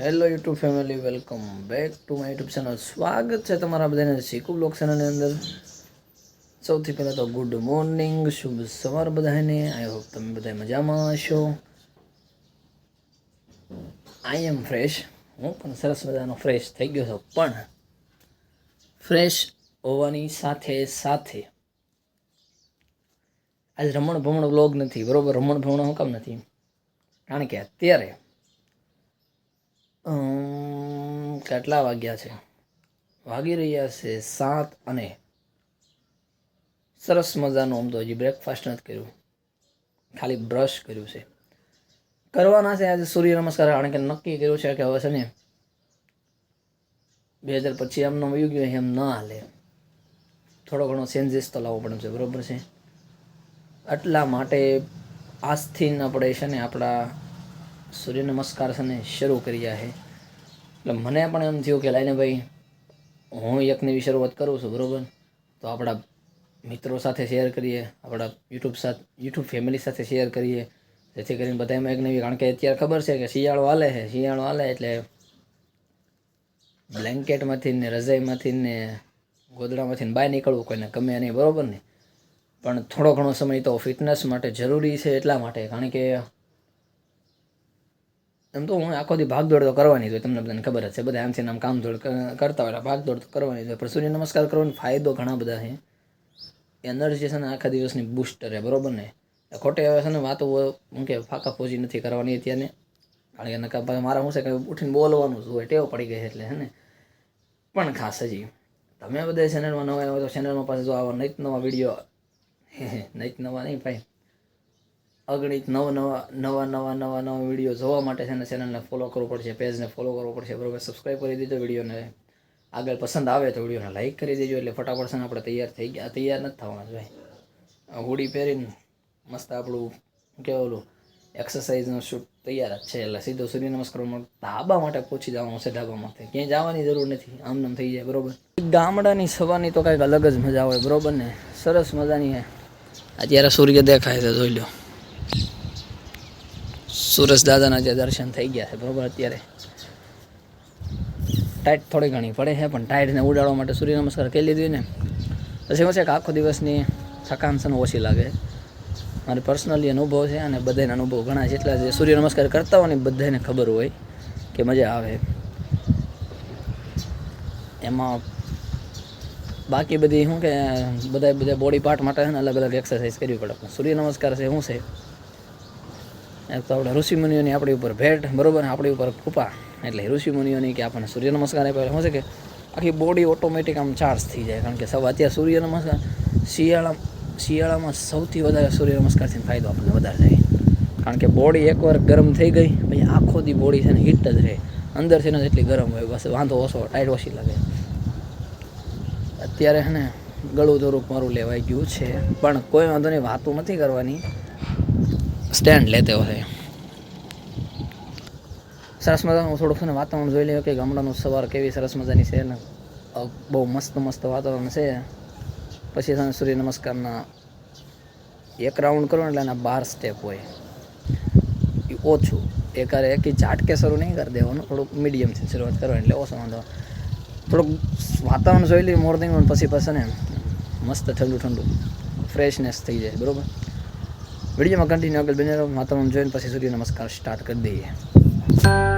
Hello YouTube family welcome back to my YouTube channel સ્વાગત છે તમારા બધાને શીખુ બ્લોગ ચેનલની અંદર. સૌથી પહેલાં તો ગુડ મોર્નિંગ શુભ સવાર બધાને. આઈ હોપ તમે બધા મજામાં હશો. આઈ એમ ફ્રેશ હું પણ સરસ મજાનો ફ્રેશ થઈ ગયો છું. પણ ફ્રેશ હોવાની સાથે સાથે આજ રમણ ભમણ વ્લોગ નથી. બરાબર? રમણ ભમણ હું કામ નથી. કારણ કે અત્યારે કેટલા વાગ્યા છે? વાગી રહ્યા છે સાત અને સરસ મજાનું આમ તો હજી બ્રેકફાસ્ટ નથી કર્યું. ખાલી બ્રશ કર્યું છે. કરવાના છે આજે સૂર્ય નમસ્કાર, કારણ કે નક્કી કર્યું છે કે હવે છે ને બે હજાર પછી એમનો વયું ગયું, એમ ન હાલે. થોડો ઘણો ચેન્જીસ તો લાવવો પડે છે, બરાબર છે? એટલા માટે આજથી આપણે છે ને આપણા સૂર્ય નમસ્કાર છે શરૂ કર્યા છે. એટલે મને પણ એમ થયું કે, લાઈને ભાઈ, હું યજ્ઞની શરૂઆત કરું છું, બરાબર? તો આપણા મિત્રો સાથે શેર કરીએ, આપણા યુટ્યુબ સાથે યુટ્યુબ ફેમિલી સાથે શેર કરીએ. જેથી કરીને બધા એક નવી, કારણ કે અત્યારે ખબર છે કે શિયાળો હાલે છે, શિયાળો હાલે એટલે બ્લેન્કેટમાંથી ને રજાઈમાંથી ને ગોદડામાંથી બહાર નીકળવું કોઈને ગમે નહીં, બરોબર ને? પણ થોડો ઘણો સમય તો ફિટનેસ માટે જરૂરી છે એટલા માટે, કારણ કે એમ તો હું આખો દી ભાગદોડ તો કરવાની જ હોય, તમને બધાને ખબર જ છે. બધા આમથી આમ કામ દોડ કરતા હોય ભાગદોડ તો કરવાની જ હોય. પણ સૂર્ય નમસ્કાર કરવાનો ફાયદો ઘણા બધા છે. એનર્જી છે ને આખા દિવસની બૂસ્ટર છે બરાબર ને? ખોટે હવે છે ને વાતો હું કે ફાકા ફોજી નથી કરવાની અત્યારે. કારણ કે નકા ભાઈ મારા હું છે કે ઉઠીને બોલવાનું જ હોય, ટેવ પડી ગઈ છે એટલે, હે ને? પણ ખાસ હજી, તમે બધા ચેનલમાં નવા આવ્યો તો ચેનલમાં પાસે જો આવા નૈત નવા વીડિયો નૈત નવા નહીં ભાઈ. અગણિત નવા નવા નવા નવા નવા નવા વીડિયો જોવા માટે છે ને ચેનલને ફોલો કરવું પડશે પેજને ફોલો કરવો પડશે, બરોબર? સબસ્ક્રાઈબ કરી દીધો વિડીયોને આગળ પસંદ આવે તો વિડીયોને લાઈક કરી દેજો એટલે ફટાફટ છે આપણે તૈયાર થઈ ગયા. તૈયાર નથી થવાના ભાઈ. હુડી પહેરીને મસ્ત આપણું ઓલું એક્સરસાઇઝનો શૂટ તૈયાર જ છે. એટલે સીધો સૂર્ય નમસ્કારમાં ધાબા માટે પહોંચી જવાનું છે ધાબા માટે. ક્યાંય જવાની જરૂર નથી. આમ નામ થઈ જાય, બરોબર? ગામડાની સવારની તો કાંઈક અલગ જ મજા હોય, બરોબર ને? સરસ મજાની અત્યારે સૂર્ય દેખાય છે, જોઈ લો સુરજ દાદાના જે દર્શન થઈ ગયા છે બરોબર અત્યારે. ટાઈટ થોડી ઘણી પડે છે, પણ ટાઈટને ઉડાડવા માટે સૂર્ય નમસ્કાર કરી લીધી ને પછી શું છે કે આખો દિવસની થકાન છે ઓછી લાગે. મારે પર્સનલી અનુભવ છે અને બધાને અનુભવ ઘણા જેટલા જે સૂર્ય નમસ્કાર કરતા હોય ને બધાને ખબર હોય કે મજા આવે. એમાં બાકી બધી શું કે બધા બધા બોડી પાર્ટ માટે અલગ અલગ એક્સરસાઇઝ કરવી પડે. પણ સૂર્ય નમસ્કાર છે શું છે? તો આપણે ઋષિમુનિઓની આપણી ઉપર ભેટ, બરોબર? આપણી ઉપર કૃપા. એટલે ઋષિમુનિઓની કે આપણને સૂર્ય નમસ્કાર આપ્યા શું છે કે આખી બોડી ઓટોમેટિક આમ ચાર્જ થઈ જાય. કારણ કે સવા અત્યારે સૂર્ય નમસ્કાર, શિયાળા, શિયાળામાં સૌથી વધારે સૂર્ય નમસ્કારથી ફાયદો આપણને વધારે થાય. કારણ કે બોડી એકવાર ગરમ થઈ ગઈ, પછી આખો દી બોડી છે ને હીટ જ રહે. અંદરથી ને એટલી ગરમ હોય, બસ વાંધો ઓછો ટાઈટ ઓછી લાગે. અત્યારે છે ને ગળું થોડુંક મારું લેવાઈ ગયું છે. પણ કોઈ વાંધો નહીં, વાતો નથી કરવાની. સ્ટેન્ડ લેતો હોય. સરસ મજાનું થોડુંક છે ને વાતાવરણ જોઈ લઈએ કે ગામડાનું સવાર કેવી સરસ મજાની છે ને. બહુ મસ્ત મસ્ત વાતાવરણ છે. પછી છે સૂર્ય નમસ્કારના એક રાઉન્ડ કરો એટલે એના બાર સ્ટેપ હોય. એ ઓછું. એક હારે એક ઝાટકે શરૂ નહીં કરી દેવાનું, થોડુંક મીડિયમથી શરૂઆત કરો એટલે ઓછો વાંધો. થોડુંક વાતાવરણ જોઈ લઈએ મોર્નિંગ પછી પછી ને મસ્ત ઠંડુ ઠંડુ ફ્રેશનેસ થઈ જાય, બરોબર? વિડીયોમાં કન્ટિન્યુ આગળ બને રહો. માતાનું જોઈને પછી સૂર્ય નમસ્કાર સ્ટાર્ટ કરી દઈએ.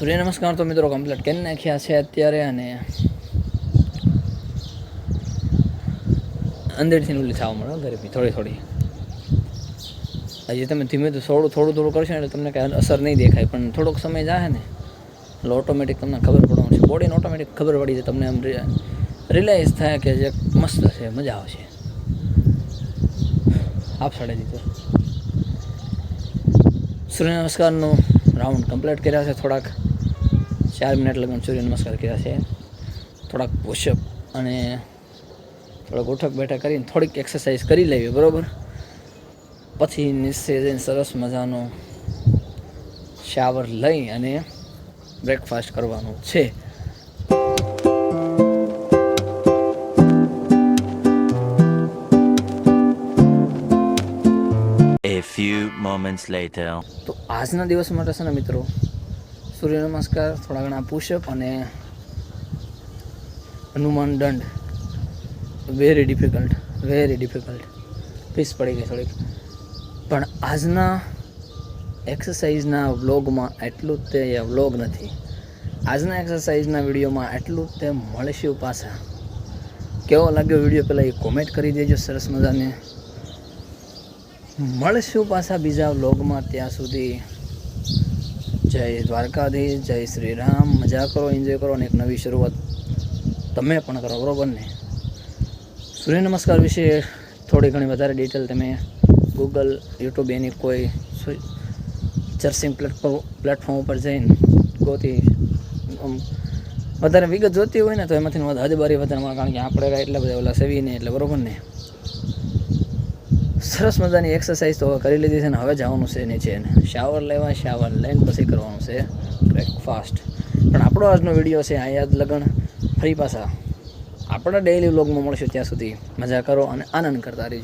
સૂર્ય નમસ્કાર તો મિત્રો કમ્પ્લીટ કરી નાખ્યા છે અત્યારે અને અંદરથી ઓલી થવા મળે ગરીબી થોડી થોડી. હજી તમે ધીમે તો થોડું થોડું થોડું કરશો એટલે તમને કાંઈ અસર નહીં દેખાય, પણ થોડોક સમય જાય ને, એટલે ઓટોમેટિક તમને ખબર પડવાનું છે. બોડીને ઓટોમેટિક ખબર પડી છે તમને આમ રિલાઇઝ થાય કે જે મસ્ત છે, મજા આવશે. આપ સાડે દીધો સૂર્ય નમસ્કારનો રાઉન્ડ કમ્પ્લીટ કર્યા છે થોડાક. ચાર મિનિટ લગન સૂર્ય નમસ્કાર કર્યા છે. થોડાક પુશઅપ અને થોડાક ઉઠક બેઠક કરીને થોડીક એક્સરસાઇઝ કરી લેવી બરાબર? પછી નીચે જઈને સરસ મજાનો શાવર લઈ અને બ્રેકફાસ્ટ કરવાનું છે. A few moments later. તો આજના દિવસ માટે છે ને મિત્રો સૂર્ય નમસ્કાર, થોડા ઘણા પુશઅપ અને હનુમાન દંડ. વેરી ડિફિકલ્ટ વેરી ડિફિકલ્ટ પીસ પડી ગઈ થોડીક. પણ આજના એક્સરસાઇઝના વ્લોગમાં એટલું જ તે વ્લોગ નથી. આજના એક્સરસાઇઝના વિડીયોમાં એટલું જ તે મળીશું પાછા. કેવો લાગ્યો વીડિયો પહેલાં એ કોમેન્ટ કરી દેજો સરસ મજાને. મળશું પાછા બીજા વ્લોગમાં ત્યાં સુધી. જય દ્વારકાધીશ, જય શ્રી રામ મજા કરો એન્જોય કરો અને એક નવી શરૂઆત તમે પણ કરો, બરાબર ને સૂર્ય નમસ્કાર વિશે થોડી ઘણી વધારે ડિટેલ તમે ગૂગલ યુટ્યુબ એની કોઈ ચર્સિંગ પ્લેટફોર્મ પ્લેટફોર્મ ઉપર જઈને ગોતી વધારે વિગત જોતી હોય ને તો એમાંથી વધારે મળે. કારણ કે આપણે એટલા બધા ઓલા સેવીને એટલે બરાબર ને સરસ મજાની એક્સરસાઇઝ તો કરી લીધી છે ને હવે જવાનું છે નીચે ને શાવર લેવા શાવર લઈને પછી કરવાનું છે બ્રેકફાસ્ટ પણ આપણો આજનો વીડિયો છે અહીંયા જ લગ્ન. ફરી પાછા. આપણા ડેઈલી વ્લોગમાં મળશું ત્યાં સુધી. મજા કરો અને આનંદ કરતા રહીજો.